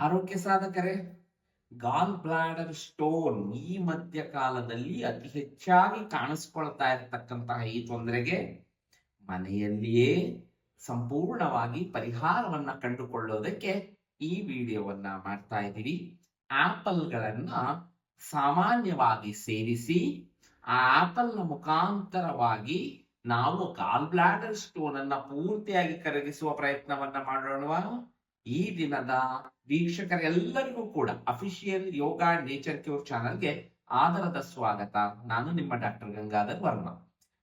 ಆರೋಗ್ಯ ಸಾಧಕರೇ ಗಾಲ್ bladder stone ಈ ಮಧ್ಯ ಕಾಲದಲ್ಲಿ ಅತಿ ಹೆಚ್ಚಾಗಿ ಕಾಣಿಸ್ಕೊಳ್ತಾ ಇರತಕ್ಕಂತಹ ಈ ತೊಂದರೆಗೆ ಮನೆಯಲ್ಲಿಯೇ ಸಂಪೂರ್ಣವಾಗಿ ಪರಿಹಾರವನ್ನ ಕಂಡುಕೊಳ್ಳೋದಕ್ಕೆ ಈ ವಿಡಿಯೋವನ್ನ ಮಾಡ್ತಾ ಇದ್ದೀವಿ. ಆಪಲ್ಗಳನ್ನ ಸಾಮಾನ್ಯವಾಗಿ ಸೇರಿಸಿ, ಆ ಆಪಲ್ನ ಮುಖಾಂತರವಾಗಿ ನಾವು ಗಾಲ್ ಬ್ಲಾಡರ್ ಸ್ಟೋನ್ ಅನ್ನ ಪೂರ್ತಿಯಾಗಿ ಕರಗಿಸುವ ಪ್ರಯತ್ನವನ್ನ ಮಾಡೋಣ ಈ ದಿನದ ವೀಕ್ಷಕರೆಲ್ಲರಿಗೂ ಕೂಡ ಅಫಿಷಿಯಲ್ ಯೋಗ ನೇಚರ್ ಕ್ಯೂರ್ ಚಾನಲ್ಗೆ ಆದರದ ಸ್ವಾಗತ. ನಾನು ನಿಮ್ಮ doctor Gangadhar Varma.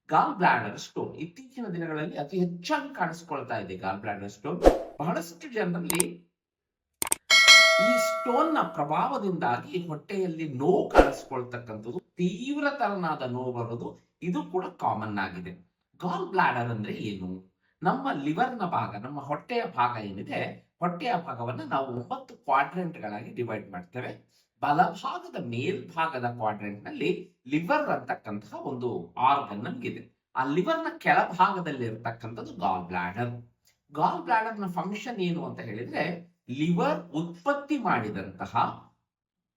Gall bladder stone ಇತ್ತೀಚಿನ ದಿನಗಳಲ್ಲಿ ಅತಿ ಹೆಚ್ಚಾಗಿ ಕಾಣಿಸ್ಕೊಳ್ತಾ ಇದೆ ಗಾಲ್ ಬ್ಲಾಡರ್ ಸ್ಟೋನ್ ಬಹಳಷ್ಟು ಜನರಲ್ಲಿ ಈ ಸ್ಟೋನ್ನ ಪ್ರಭಾವದಿಂದಾಗಿ ಹೊಟ್ಟೆಯಲ್ಲಿ ನೋವು ಕಾಣಿಸ್ಕೊಳ್ತಕ್ಕಂಥದ್ದು, ತೀವ್ರತರನಾದ ನೋವು ಬರೋದು ಇದು ಕೂಡ ಕಾಮನ್ ಆಗಿದೆ. ಗಾಲ್ ಬ್ಲಾಡರ್ ಅಂದ್ರೆ ಏನು? ನಮ್ಮ ಲಿವರ್ನ ಭಾಗ, ನಮ್ಮ ಹೊಟ್ಟೆಯ ಭಾಗ ಏನಿದೆ? ಹೊಟ್ಟೆಯ ಭಾಗವನ್ನು ನಾವು ಒಂಬತ್ತು ಕ್ವಾಡ್ರೆಂಟ್ಗಳಾಗಿ ಡಿವೈಡ್ ಮಾಡ್ತೇವೆ. ಬಲಭಾಗದ ಮೇಲ್ಭಾಗದ ಕ್ವಾಡ್ರೆಂಟ್ನಲ್ಲಿ ಲಿವರ್ ಅಂತಕ್ಕಂತಹ ಒಂದು ಆರ್ಗನ್ ನಮ್ಗಿದೆ. ಆ ಲಿವರ್ನ ಕೆಳಭಾಗದಲ್ಲಿ ಇರತಕ್ಕಂಥದ್ದು ಗಾಲ್ ಬ್ಲಾಡರ್ ಗಾಲ್ ಬ್ಲಾಡರ್ನ ಫಂಕ್ಷನ್ ಏನು ಅಂತ ಹೇಳಿದ್ರೆ ಲಿವರ್ ಉತ್ಪತ್ತಿ ಮಾಡಿದಂತಹ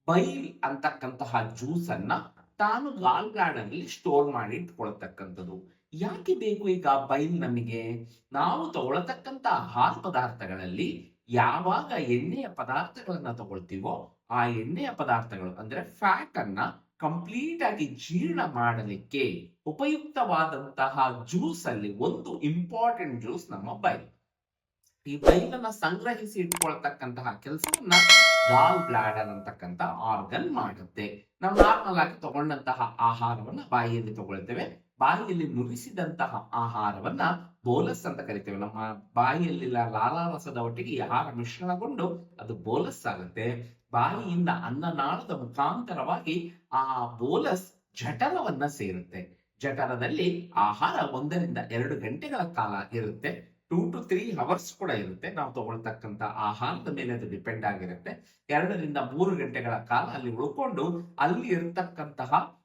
ಬೈಲ್ ಅಂತಕ್ಕಂತಹ ಜ್ಯೂಸ್ ತಾನು ಗಾಲ್ ಬ್ಲಾಡರ್ ಸ್ಟೋರ್ ಮಾಡಿ ಇಟ್ಕೊಳ್ತಕ್ಕಂಥದ್ದು. ಯಾಕೆ ಬೇಕು ಈಗ ಬೈಲ್ ನಮಗೆ? ನಾವು ತಗೊಳತಕ್ಕಂತ ಆಹಾರ ಪದಾರ್ಥಗಳಲ್ಲಿ ಯಾವಾಗ ಎಣ್ಣೆಯ ಪದಾರ್ಥಗಳನ್ನ ತಗೊಳ್ತೀವೋ ಆ ಎಣ್ಣೆಯ ಪದಾರ್ಥಗಳು, ಅಂದ್ರೆ ಫ್ಯಾಟ್ ಅನ್ನ ಕಂಪ್ಲೀಟ್ ಆಗಿ ಜೀರ್ಣ ಮಾಡಲಿಕ್ಕೆ ಉಪಯುಕ್ತವಾದಂತಹ ಜ್ಯೂಸ್ ಅಲ್ಲಿ ಒಂದು ಇಂಪಾರ್ಟೆಂಟ್ ಜ್ಯೂಸ್ ನಮ್ಮ ಬೈಲ್. ಈ ಬೈಲನ್ನ ಸಂಗ್ರಹಿಸಿ ಇಟ್ಕೊಳ್ತಕ್ಕಂತಹ ಕೆಲಸವನ್ನ ಗಾಲ್ ಬ್ಲಾಡರ್ ಅಂತಕ್ಕಂತ ಆರ್ಗನ್ ಮಾಡುತ್ತೆ. ನಾವು ನಾರ್ಮಲ್ ಆಗಿ ತಗೊಂಡಂತಹ ಆಹಾರವನ್ನ ಬಾಯಿಯಲ್ಲಿ ತಗೊಳ್ತೇವೆ. ಬಾಯಿಯಲ್ಲಿ ನುರಿಸಿದಂತಹ ಆಹಾರವನ್ನ ಬೋಲಸ್ ಅಂತ ಕರಿತೇವೆ. ನಮ್ಮ ಬಾಯಿಯಲ್ಲಿ ಲಾಲಾರಸದ ಒಟ್ಟಿಗೆ ಆಹಾರ ಮಿಶ್ರಣಗೊಂಡು ಅದು ಬೋಲಸ್ ಆಗುತ್ತೆ. ಬಾಯಿಯಿಂದ ಅನ್ನನಾಳದ ಮುಖಾಂತರವಾಗಿ ಆ ಬೋಲಸ್ ಜಠರವನ್ನ ಸೇರುತ್ತೆ. ಜಠರದಲ್ಲಿ ಆಹಾರ ಒಂದರಿಂದ ಎರಡು ಗಂಟೆಗಳ ಕಾಲ ಇರುತ್ತೆ. ಟೂ ಟು ತ್ರೀ ಅವರ್ಸ್ ಕೂಡ ಇರುತ್ತೆ. ನಾವು ತಗೊಳ್ತಕ್ಕಂತ ಆಹಾರದ ಮೇಲೆ ಅದು ಡಿಪೆಂಡ್ ಆಗಿರುತ್ತೆ. ಎರಡರಿಂದ ಮೂರು ಗಂಟೆಗಳ ಕಾಲ ಅಲ್ಲಿ ಉಳ್ಕೊಂಡು ಅಲ್ಲಿ ಇರತಕ್ಕಂತಹ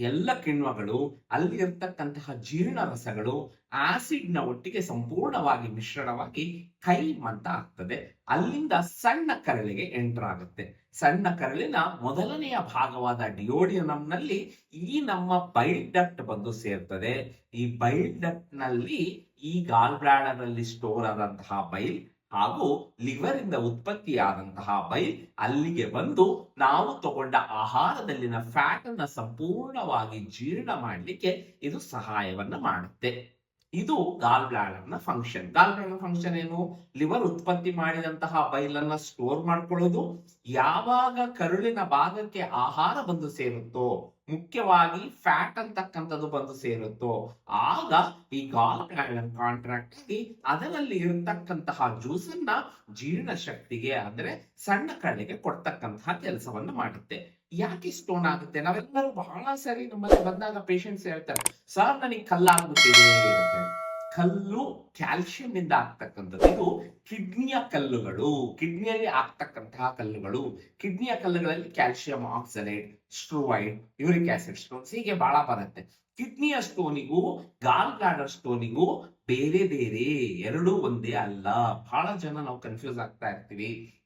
ಎಲ್ಲ ಕಿಣ್ವಗಳು ಅಲ್ಲಿ ಇರ್ತಕ್ಕಂತಹ ಜೀರ್ಣ ರಸಗಳು ಆಸಿಡ್ನ ಒಟ್ಟಿಗೆ ಸಂಪೂರ್ಣವಾಗಿ ಮಿಶ್ರಣವಾಗಿ ಕೈ ಅಂತ ಆಗ್ತದೆ. ಅಲ್ಲಿಂದ ಸಣ್ಣ ಕರಳಿಗೆ ಎಂಟರ್ ಆಗುತ್ತೆ. ಸಣ್ಣ ಕರಳಿನ ಮೊದಲನೆಯ ಭಾಗವಾದ ಡಿಯೋಡಿಯನಂ ನಲ್ಲಿ ಈ ನಮ್ಮ ಬೈಲ್ ಡಕ್ಟ್ ಬಂದು ಸೇರ್ತದೆ. ಈ ಬೈಲ್ ಡಕ್ಟ್ನಲ್ಲಿ ಈ ಗಾಲ್ ಬ್ಲಾಡರ್ ಸ್ಟೋರ್ ಆದಂತಹ ಬೈಲ್ ಹಾಗೂ ಲಿವರ್ ಇಂದ ಉತ್ಪತ್ತಿಯಾದಂತಹ ಬೈಲ್ ಅಲ್ಲಿಗೆ ಬಂದು ನಾವು ತಗೊಂಡ ಆಹಾರದಲ್ಲಿನ ಫ್ಯಾಟ್ ಅನ್ನ ಸಂಪೂರ್ಣವಾಗಿ ಜೀರ್ಣ ಮಾಡಲಿಕ್ಕೆ ಇದು ಸಹಾಯವನ್ನ ಮಾಡುತ್ತೆ. ಇದು ಗಾಲ್ ಬ್ಲಾಡರ್ನ ಫಂಕ್ಷನ್ ಗಾಲ್ ಬ್ಲಾಡರ್ ಫಂಕ್ಷನ್ ಏನು? ಲಿವರ್ ಉತ್ಪತ್ತಿ ಮಾಡಿದಂತಹ ಬೈಲನ್ನ ಸ್ಟೋರ್ ಮಾಡ್ಕೊಳ್ಳೋದು. ಯಾವಾಗ ಕರುಳಿನ ಭಾಗಕ್ಕೆ ಆಹಾರ ಬಂದು ಸೇರುತ್ತೋ, ಮುಖ್ಯವಾಗಿ ಫ್ಯಾಟ್ ಅಂತಕ್ಕಂಥದ್ದು ಬಂದು ಸೇರುತ್ತೋ, ಆಗ ಈ ಗಾಲ್ ಬ್ಲಾಡರ್ ಕಾಂಟ್ರಾಕ್ಟ್ ಆಗಿ ಅದರಲ್ಲಿ ಇರತಕ್ಕಂತಹ ಜ್ಯೂಸ್ ಅನ್ನ ಜೀರ್ಣ ಶಕ್ತಿಗೆ ಅಂದ್ರೆ ಸಣ್ಣ ಕಡೆಗೆ ಕೊಡ್ತಕ್ಕಂತಹ ಕೆಲಸವನ್ನು ಮಾಡುತ್ತೆ. ಯಾಕೆ ಸ್ಟೋನ್ ಆಗುತ್ತೆ? ನಾವೆಲ್ಲರೂ ಬಹಳ ಸರಿ ನಮ್ಮಲ್ಲಿ ಬಂದಾಗ ಪೇಷಂಟ್ಸ್ ಹೇಳ್ತಾರೆ ಸರ್ ನನಗೆ ಕಲ್ಲಾಗ್ಬಿಟ್ಟಿದೆ ಕಲ್ಲು ಕ್ಯಾಲ್ಸಿಯಂ ಇಂದ ಆಗ್ತಕ್ಕಂಥದ್ದು. ಇದು ಕಿಡ್ನಿಯ ಕಲ್ಲುಗಳು. ಕಿಡ್ನಿಯಲ್ಲಿ ಆಗ್ತಕ್ಕಂತಹ ಕಲ್ಲುಗಳು. ಕಿಡ್ನಿಯ ಕಲ್ಲುಗಳಲ್ಲಿ calcium oxalate struvite uric acid stones ಹೀಗೆ ಬಹಳ ಬರುತ್ತೆ. ಕಿಡ್ನಿಯ ಸ್ಟೋನಿಗೂ ಗಾಲ್ ಬ್ಲಾಡರ್ ಸ್ಟೋನಿಗೂ ಬೇರೆ ಬೇರೆ, ಎರಡೂ ಒಂದೇ ಅಲ್ಲ. ಬಹಳ ಜನ ನಾವು ಕನ್ಫ್ಯೂಸ್ ಆಗ್ತಾ ಇರ್ತೀವಿ.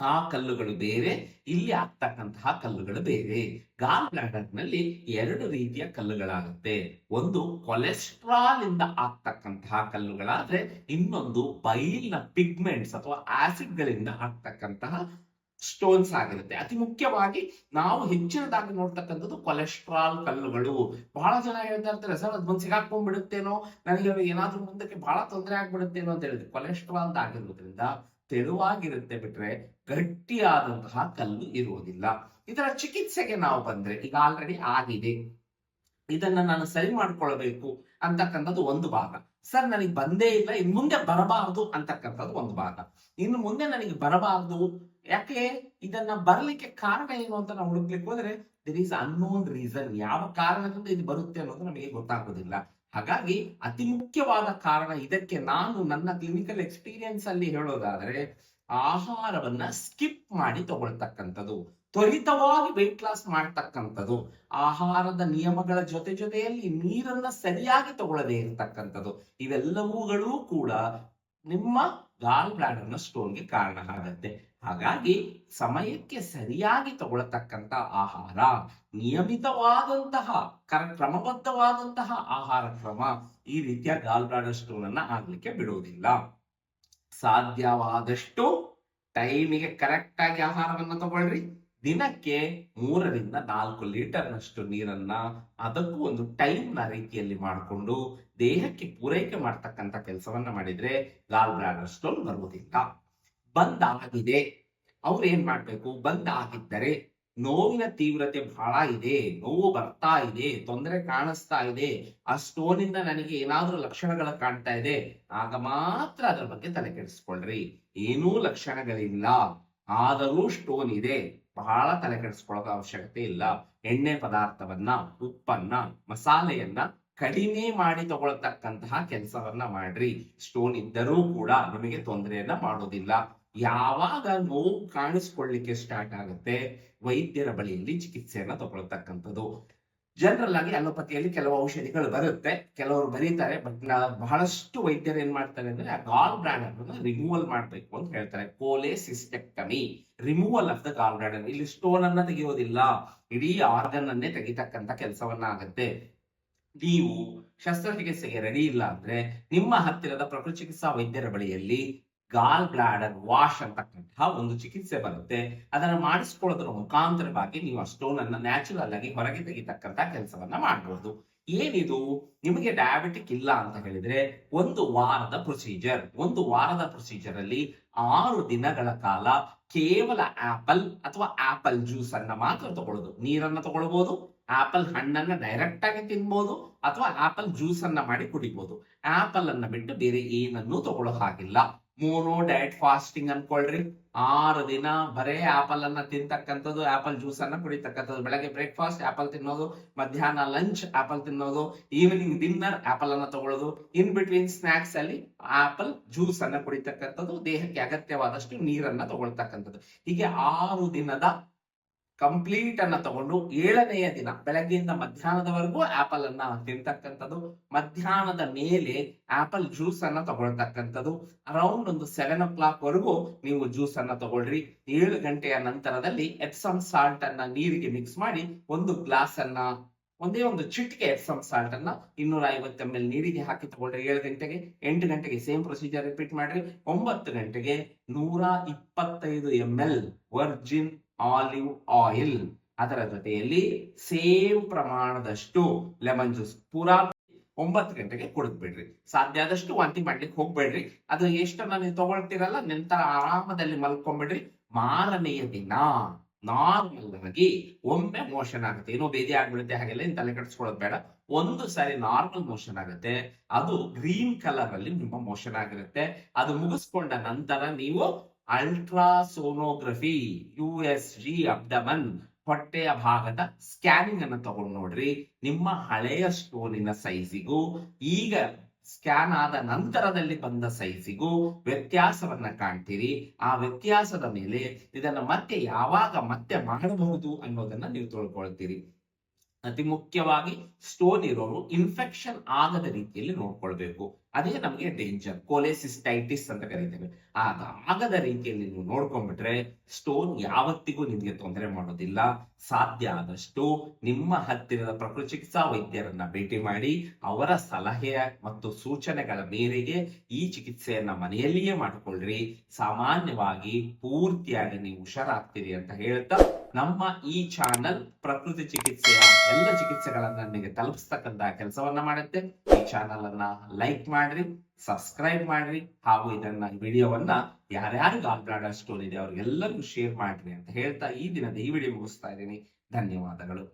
ಆ ಕಲ್ಲುಗಳು ಬೇರೆ, ಇಲ್ಲಿ ಆಗ್ತಕ್ಕಂತಹ ಕಲ್ಲುಗಳು ಬೇರೆ. ಗಾಲ್ ಬ್ಲಾಡರ್ನಲ್ಲಿ ಎರಡು ರೀತಿಯ ಕಲ್ಲುಗಳಾಗುತ್ತೆ. ಒಂದು ಕೊಲೆಸ್ಟ್ರಾಲ್ ಇಂದ ಆಗ್ತಕ್ಕಂತಹ ಕಲ್ಲುಗಳಾದ್ರೆ, ಇನ್ನೊಂದು ಬೈಲ್ನ ಪಿಗ್ಮೆಂಟ್ಸ್ ಅಥವಾ ಆಸಿಡ್ ಗಳಿಂದ ಆಗ್ತಕ್ಕಂತಹ ಸ್ಟೋನ್ಸ್ ಆಗಿರುತ್ತೆ. ಅತಿ ಮುಖ್ಯವಾಗಿ ನಾವು ಹೆಚ್ಚಿನದಾಗಿ ನೋಡ್ತಕ್ಕಂಥದ್ದು ಕೊಲೆಸ್ಟ್ರಾಲ್ ಕಲ್ಲುಗಳು. ಬಹಳ ಜನ ಹೇಳ್ತಾ ಇರ್ತಾರೆ ಸರ್ ಅದು ಬಂದು ಸಿಗಾಕೊಂಡ್ಬಿಡುತ್ತೇನೋ ನನಗೆ ಏನಾದ್ರೂ ಮುಂದಕ್ಕೆ ಬಹಳ ತೊಂದರೆ ಆಗ್ಬಿಡುತ್ತೇನೋ? ಅಂತ ಹೇಳಿದ್ರೆ ಕೊಲೆಸ್ಟ್ರಾಲ್ ಆಗಿರೋದ್ರಿಂದ ತೆಳುವಾಗಿರುತ್ತೆ ಬಿಟ್ರೆ ಗಟ್ಟಿಯಾದಂತಹ ಕಲ್ಲು ಇರುವುದಿಲ್ಲ. ಇದರ ಚಿಕಿತ್ಸೆಗೆ ನಾವು ಬಂದ್ರೆ ಈಗ ಆಲ್ರೆಡಿ ಆಗಿದೆ. ಇದನ್ನ ನಾನು ಸರಿ ಮಾಡ್ಕೊಳ್ಬೇಕು ಅಂತಕ್ಕಂಥದ್ದು ಒಂದು ಭಾಗ. ಸರ್, ನನಗೆ ಬಂದೇ ಇಲ್ಲ, ಇನ್ ಮುಂದೆ ಬರಬಾರದು ಅಂತಕ್ಕಂಥದ್ದು ಒಂದು ಭಾಗ. ಇನ್ನು ಮುಂದೆ ನನಗೆ ಬರಬಾರದು. ಯಾಕೆ? ಇದನ್ನ ಬರಲಿಕ್ಕೆ ಕಾರಣ ಏನು ಅಂತ ನಾವು ಹುಡುಕ್ಲಿಕ್ಕೆ ಹೋದ್ರೆ ದಿರ್ ಈಸ್ ಅನ್ನೋನ್ ರೀಸನ್ ಯಾವ ಕಾರಣದಿಂದ ಇದು ಬರುತ್ತೆ ಅನ್ನೋದು ನಮಗೆ ಗೊತ್ತಾಗೋದಿಲ್ಲ. ಹಾಗಾಗಿ ಅತಿ ಮುಖ್ಯವಾದ ಕಾರಣ ಇದಕ್ಕೆ ನಾನು ನನ್ನ ಕ್ಲಿನಿಕಲ್ ಎಕ್ಸ್ಪೀರಿಯನ್ಸ್ ಅಲ್ಲಿ ಹೇಳೋದಾದ್ರೆ ಆಹಾರವನ್ನ ಸ್ಕಿಪ್ ಮಾಡಿ ತಗೊಳ್ತಕ್ಕಂಥದ್ದು. ತ್ವರಿತವಾಗಿ ವೆಯ್ಟ್ ಲಾಸ್ ಮಾಡ್ತಕ್ಕಂಥದ್ದು. ಆಹಾರದ ನಿಯಮಗಳ ಜೊತೆ ಜೊತೆಯಲ್ಲಿ ನೀರನ್ನ ಸರಿಯಾಗಿ ತಗೊಳ್ಳದೆ ಇರತಕ್ಕಂಥದ್ದು. ಇವೆಲ್ಲವುಗಳು ಕೂಡ ನಿಮ್ಮ ಗಾಲ್ ಬ್ಲಾಡರ್ನ ಸ್ಟೋನ್ಗೆ ಕಾರಣ ಆಗತ್ತೆ. ಹಾಗಾಗಿ ಸಮಯಕ್ಕೆ ಸರಿಯಾಗಿ ತಗೊಳ್ಳತಕ್ಕಂತ ಆಹಾರ, ನಿಯಮಿತವಾದಂತಹ ಕರ- ಕ್ರಮಬದ್ಧವಾದಂತಹ ಆಹಾರ ಕ್ರಮ ಈ ರೀತಿಯ ಗಾಲ್ ಬ್ಲಾಡರ್ ಸ್ಟೋನ್ ಅನ್ನ ಆಗ್ಲಿಕ್ಕೆ ಬಿಡುವುದಿಲ್ಲ. ಸಾಧ್ಯವಾದಷ್ಟು ಟೈಮಿಗೆ ಕರೆಕ್ಟ್ ಆಗಿ ಆಹಾರವನ್ನ ತಗೊಳ್ರಿ. ದಿನಕ್ಕೆ ಮೂರರಿಂದ ನಾಲ್ಕು ಲೀಟರ್ನಷ್ಟು ನೀರನ್ನ ಅದಕ್ಕೂ ಒಂದು ಟೈಮ್ನ ರೀತಿಯಲ್ಲಿ ಮಾಡಿಕೊಂಡು ದೇಹಕ್ಕೆ ಪೂರೈಕೆ ಮಾಡ್ತಕ್ಕಂಥ ಕೆಲಸವನ್ನ ಮಾಡಿದ್ರೆ ಗಾಲ್ ಬ್ಲಾಡರ್ ಸ್ಟೋನ್ ಬರುವುದಿಲ್ಲ. ಬಂದ್ ಆಗಿದೆ ಅವ್ರು ಏನ್ ಮಾಡ್ಬೇಕು? ಬಂದ್ ಆಗಿದ್ದರೆ ನೋವಿನ ತೀವ್ರತೆ ಬಹಳ ಇದೆ, ನೋವು ಬರ್ತಾ ಇದೆ, ತೊಂದರೆ ಕಾಣಿಸ್ತಾ ಇದೆ, ಆ ಸ್ಟೋನ್ ಇಂದ ನನಗೆ ಏನಾದ್ರೂ ಲಕ್ಷಣಗಳು ಕಾಣ್ತಾ ಇದೆ, ಆಗ ಮಾತ್ರ ಅದರ ಬಗ್ಗೆ ತಲೆ ಕೆಡಿಸ್ಕೊಳ್ರಿ. ಏನೂ ಲಕ್ಷಣಗಳಿಲ್ಲ. ಆದರೂ ಸ್ಟೋನ್ ಇದೆ. ಬಹಳ ತಲೆ ಕೆಡಿಸ್ಕೊಳ್ಳೋ ಅವಶ್ಯಕತೆ ಇಲ್ಲ. ಎಣ್ಣೆ ಪದಾರ್ಥವನ್ನ, ಉಪ್ಪನ್ನ, ಮಸಾಲೆಯನ್ನ ಕಡಿಮೆ ಮಾಡಿ ತಗೊಳ್ತಕ್ಕಂತಹ ಕೆಲಸವನ್ನ ಮಾಡ್ರಿ. ಸ್ಟೋನ್ ಇದ್ದರೂ ಕೂಡ ನಿಮಗೆ ತೊಂದರೆಯನ್ನ ಮಾಡೋದಿಲ್ಲ. ಯಾವಾಗ ನೋವು ಕಾಣಿಸ್ಕೊಳ್ಳಿಕ್ಕೆ ಸ್ಟಾರ್ಟ್ ಆಗುತ್ತೆ, ವೈದ್ಯರ ಬಳಿಯಲ್ಲಿ ಚಿಕಿತ್ಸೆಯನ್ನ ತಗೊಳ್ತಕ್ಕಂಥದ್ದು. ಜನರಲ್ ಆಗಿ ಅಲೋಪತಿಯಲ್ಲಿ ಕೆಲವು ಔಷಧಿಗಳು ಬರುತ್ತೆ. ಕೆಲವರು ಬರೀತಾರೆ ಬಟ್ ಬಹಳಷ್ಟು ವೈದ್ಯರು ಏನ್ ಮಾಡ್ತಾರೆ ಅಂದ್ರೆ, ಆ ಗಾಲ್ ಬ್ಲಾಡರ್ ರಿಮೂವಲ್ ಮಾಡ್ಬೇಕು ಅಂತ ಹೇಳ್ತಾರೆ. Cholecystectomy removal of the gall bladder ಇಲ್ಲಿ ಸ್ಟೋನ್ ಅನ್ನ ತೆಗೆಯೋದಿಲ್ಲ. ಇಡೀ ಆರ್ಗನ್ ಅನ್ನೇ ತೆಗಿತಕ್ಕಂತ ಕೆಲಸವನ್ನ ಆಗುತ್ತೆ ನೀವು ಶಸ್ತ್ರಚಿಕಿತ್ಸೆಗೆ ರೆಡಿ ಇಲ್ಲ ಅಂದ್ರೆ, ನಿಮ್ಮ ಹತ್ತಿರದ ಪ್ರಕೃತಿ ಚಿಕಿತ್ಸಾ ವೈದ್ಯರ ಬಳಿಯಲ್ಲಿ ಗಾಲ್ ಬ್ಲಾಡರ್ ವಾಶ್ ಅಂತಕ್ಕಂತಹ ಒಂದು ಚಿಕಿತ್ಸೆ ಬರುತ್ತೆ. ಅದನ್ನು ಮಾಡಿಸ್ಕೊಳ್ಳೋದ್ರ ಮುಖಾಂತರವಾಗಿ ನೀವು ಆ ಸ್ಟೋನ್ ಅನ್ನ ನ್ಯಾಚುರಲ್ ಆಗಿ ಹೊರಗೆ ತೆಗಿತಕ್ಕಂತ ಕೆಲಸವನ್ನ ಮಾಡಬಹುದು ಏನಿದು? ನಿಮಗೆ ಡಯಾಬಿಟಿಕ್ ಇಲ್ಲ ಅಂತ ಹೇಳಿದ್ರೆ ಒಂದು ವಾರದ ಪ್ರೊಸೀಜರ್ ಒಂದು ವಾರದ ಪ್ರೊಸೀಜರ್ ಅಲ್ಲಿ ಆರು ದಿನಗಳ ಕಾಲ ಕೇವಲ ಆಪಲ್ ಅಥವಾ ಆಪಲ್ ಜ್ಯೂಸ್ ಅನ್ನ ಮಾತ್ರ ತಗೊಳ್ಳೋದು. ನೀರನ್ನ ತಗೊಳ್ಬಹುದು ಆಪಲ್ ಹಣ್ಣನ್ನ ಡೈರೆಕ್ಟ್ ಆಗಿ ತಿನ್ಬಹುದು ಅಥವಾ ಆಪಲ್ ಜ್ಯೂಸ್ ಅನ್ನ ಮಾಡಿ ಕುಡಿಬಹುದು ಆಪಲ್ ಅನ್ನ ಬಿಟ್ಟು ಬೇರೆ ಏನನ್ನೂ ತಗೊಳ್ಳೋ ಹಾಗಿಲ್ಲ. ಮೋನೋ ಡಯಟ್ ಫಾಸ್ಟಿಂಗ್ ಅನ್ಕೊಳ್ರಿ. ಆರು ದಿನ ಬರೇ ಆಪಲ್ ಅನ್ನ ತಿಂತಕ್ಕಂಥದ್ದು ಆಪಲ್ ಜ್ಯೂಸ್ ಅನ್ನ ಕುಡಿತಕ್ಕಂಥದ್ದು. ಬೆಳಗ್ಗೆ ಬ್ರೇಕ್ಫಾಸ್ಟ್ ಆಪಲ್ ತಿನ್ನೋದು, ಮಧ್ಯಾಹ್ನ ಲಂಚ್ ಆಪಲ್ ತಿನ್ನೋದು ಈವ್ನಿಂಗ್ ಡಿನ್ನರ್ ಆಪಲ್ ಅನ್ನ ತಗೊಳ್ಳೋದು. ಇನ್ ಬಿಟ್ವೀನ್ ಸ್ನಾಕ್ಸ್ ಅಲ್ಲಿ ಆಪಲ್ ಜ್ಯೂಸ್ ಅನ್ನ ಕುಡಿತಕ್ಕಂಥದ್ದು, ದೇಹಕ್ಕೆ ಅಗತ್ಯವಾದಷ್ಟು ನೀರನ್ನ ತಗೊಳ್ತಕ್ಕಂಥದ್ದು. ಹೀಗೆ ಆರು ದಿನದ ಕಂಪ್ಲೀಟ್ ಅನ್ನ ತಗೊಂಡು ಏಳನೆಯ ದಿನ, ಬೆಳಗ್ಗೆಯಿಂದ ಮಧ್ಯಾಹ್ನದವರೆಗೂ ಆಪಲ್ ಅನ್ನ ತಿಂತಕ್ಕಂಥದ್ದು. ಮಧ್ಯಾಹ್ನದ ಮೇಲೆ ಆಪಲ್ ಜ್ಯೂಸ್ ಅನ್ನ ತಗೊಳ್ತಕ್ಕಂಥದ್ದು. ಅರೌಂಡ್ ಒಂದು ಸೆವೆನ್ ಓ ಕ್ಲಾಕ್ ವರೆಗೂ ನೀವು ಜ್ಯೂಸ್ ಅನ್ನ ತಗೊಳ್ರಿ. ಏಳು ಗಂಟೆಯ ನಂತರದಲ್ಲಿ ಎಪ್ಸಮ್ ಸಾಲ್ಟ್ ಅನ್ನ ನೀರಿಗೆ ಮಿಕ್ಸ್ ಮಾಡಿ ಒಂದು ಗ್ಲಾಸ್ ಅನ್ನ, ಒಂದೇ ಒಂದು ಚಿಟಿಕೆ ಎಪ್ಸಮ್ ಸಾಲ್ಟ್ ಅನ್ನ ಇನ್ನೂರ ಐವತ್ತು ಎಂ ಎಲ್ ನೀರಿಗೆ ಹಾಕಿ ತಗೊಳ್ರಿ ಏಳು ಗಂಟೆಗೆ. ಎಂಟು ಗಂಟೆಗೆ ಸೇಮ್ ಪ್ರೊಸೀಜರ್ ರಿಪೀಟ್ ಮಾಡ್ರಿ. ಒಂಬತ್ತು ಗಂಟೆಗೆ ನೂರ ಇಪ್ಪತ್ತೈದು M L virgin olive oil ಅದರ ಜೊತೆಯಲ್ಲಿ ಸೇಮ್ ಪ್ರಮಾಣದಷ್ಟು ಲೆಮನ್ ಜ್ಯೂಸ್ ಪೂರಾ ಒಂಬತ್ತು ಗಂಟೆಗೆ ಕುಡಿದ್ಬಿಡ್ರಿ ಸಾಧ್ಯ ಆದಷ್ಟು ವಾಂತಿ ಮಾಡ್ಲಿಕ್ಕೆ ಹೋಗ್ಬೇಡ್ರಿ. ಅದು ಎಷ್ಟನ್ನ ನೀವು ತಗೊಳ್ತೀರಲ್ಲ ನಂತರ ಆರಾಮದಲ್ಲಿ ಮಲ್ಕೊಂಡ್ಬಿಡ್ರಿ ಮಾರನೆಯ ದಿನ ನಾರ್ಮಲ್ ಆಗಿ ಒಮ್ಮೆ ಮೋಷನ್ ಆಗುತ್ತೆ. ಏನೋ ಬೇದಿ ಆಗ್ಬಿಡುತ್ತೆ, ಹಾಗೆಲ್ಲ ಏನ್ ತಲೆ ಬೇಡ. ಒಂದು ಸಾರಿ ನಾರ್ಮಲ್ ಮೋಷನ್ ಆಗುತ್ತೆ. ಅದು ಗ್ರೀನ್ ಕಲರ್ ಅಲ್ಲಿ ನಿಮ್ಮ ಮೋಷನ್ ಆಗಿರುತ್ತೆ. ಅದು ಮುಗಿಸ್ಕೊಂಡ ನಂತರ ನೀವು ultrasonography U S G abdomen ಹೊಟ್ಟೆಯ ಭಾಗದ ಸ್ಕ್ಯಾನಿಂಗ್ ಅನ್ನು ತಗೊಂಡು ನೋಡ್ರಿ. ನಿಮ್ಮ ಹಳೆಯ ಸ್ಟೋನಿನ ಸೈಜಿಗೂ, ಈಗ ಸ್ಕ್ಯಾನ್ ಆದ ನಂತರದಲ್ಲಿ ಬಂದ ಸೈಜಿಗೂ ವ್ಯತ್ಯಾಸವನ್ನ ಕಾಣ್ತೀರಿ. ಆ ವ್ಯತ್ಯಾಸದ ಮೇಲೆ ಇದನ್ನ ಮತ್ತೆ ಯಾವಾಗ ಮತ್ತೆ ಮಾಡಬಹುದು ಅನ್ನೋದನ್ನ ನೀವು ತಿಳ್ಕೊಳ್ತೀರಿ. ಅತಿ ಮುಖ್ಯವಾಗಿ ಸ್ಟೋನ್ ಇರೋರು ಇನ್ಫೆಕ್ಷನ್ ಆಗದ ರೀತಿಯಲ್ಲಿ ನೋಡ್ಕೊಳ್ಬೇಕು. ಅದೇ ನಮಗೆ ಡೇಂಜರ್ ಕೋಲೆಸಿಸ್ಟೈಟಿಸ್ ಅಂತ ಕರಿತೇವೆ. ಆಗ ಆಗದ ರೀತಿಯಲ್ಲಿ ನೀವು ನೋಡ್ಕೊಂಡ್ಬಿಟ್ರೆ ಸ್ಟೋನ್ ಯಾವತ್ತಿಗೂ ನಿಮಗೆ ತೊಂದರೆ ಮಾಡೋದಿಲ್ಲ. ಸಾಧ್ಯ ಆದಷ್ಟು ನಿಮ್ಮ ಹತ್ತಿರದ ಪ್ರಕೃತಿ ಚಿಕಿತ್ಸಾ ವೈದ್ಯರನ್ನ ಭೇಟಿ ಮಾಡಿ ಅವರ ಸಲಹೆ ಮತ್ತು ಸೂಚನೆಗಳ ಮೇರೆಗೆ ಈ ಚಿಕಿತ್ಸೆಯನ್ನ ಮನೆಯಲ್ಲಿಯೇ ಮಾಡಿಕೊಳ್ಳ್ರಿ. ಸಾಮಾನ್ಯವಾಗಿ ಪೂರ್ತಿಯಾಗಿ ನೀವು ಹುಷಾರಾಗ್ತೀರಿ ಅಂತ ಹೇಳ್ತಾ ನಮ್ಮ ಈ ಚಾನಲ್ ಪ್ರಕೃತಿ ಚಿಕಿತ್ಸೆಯ ಎಲ್ಲ ಚಿಕಿತ್ಸೆಗಳನ್ನ ನಿಮಗೆ ತಲುಪಿಸ್ತಕ್ಕಂತ ಕೆಲಸವನ್ನ ಮಾಡುತ್ತೆ. ಈ ಚಾನಲ್ ಅನ್ನ ಲೈಕ್ ಮಾಡ್ರಿ ಸಬ್ಸ್ಕ್ರೈಬ್ ಮಾಡ್ರಿ, ಹಾಗೂ ಇದನ್ನ ವಿಡಿಯೋವನ್ನ ಯಾರ್ಯಾರಿಗೂ ಗಾಲ್ ಬ್ಲಾಡರ್ ಸ್ಟೋನ್ ಇದೆ ಅವ್ರಿಗೆಲ್ಲರಿಗೂ ಶೇರ್ ಮಾಡ್ರಿ ಅಂತ ಹೇಳ್ತಾ ಈ ದಿನದ ಈ ವಿಡಿಯೋ ಮುಗಿಸ್ತಾ ಇದ್ದೀನಿ. ಧನ್ಯವಾದಗಳು.